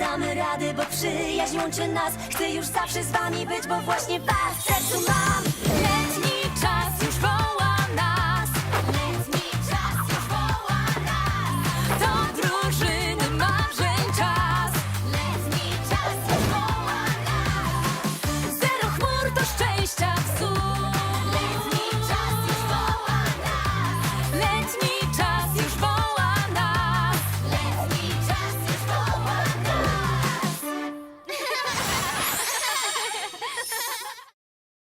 Damy rady, bo przyjaźń łączy nas. Chcę już zawsze z wami być, bo właśnie was w sercu mam.